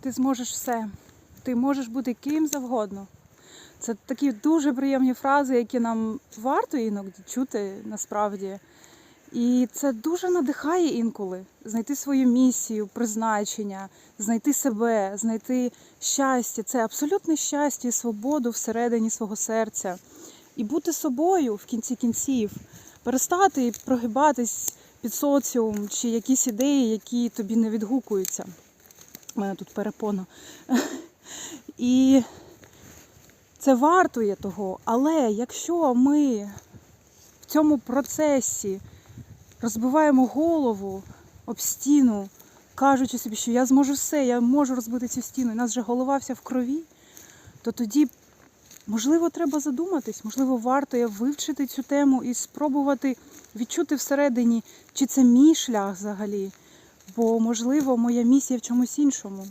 ти зможеш все. Ти можеш бути ким завгодно. Це такі дуже приємні фрази, які нам варто іноді чути насправді. І це дуже надихає інколи знайти свою місію, призначення, знайти себе, знайти щастя. Це абсолютне щастя і свободу всередині свого серця. І бути собою в кінці кінців, перестати прогибатись під соціум чи якісь ідеї, які тобі не відгукуються. У мене тут перепона. І це вартує того. Але якщо ми в цьому процесі розбиваємо голову об стіну, кажучи собі, що я зможу все, я можу розбити цю стіну, і нас вже голова вся в крові, то тоді, можливо, треба задуматись, можливо, варто є вивчити цю тему і спробувати відчути всередині, чи це мій шлях взагалі, бо, можливо, моя місія в чомусь іншому.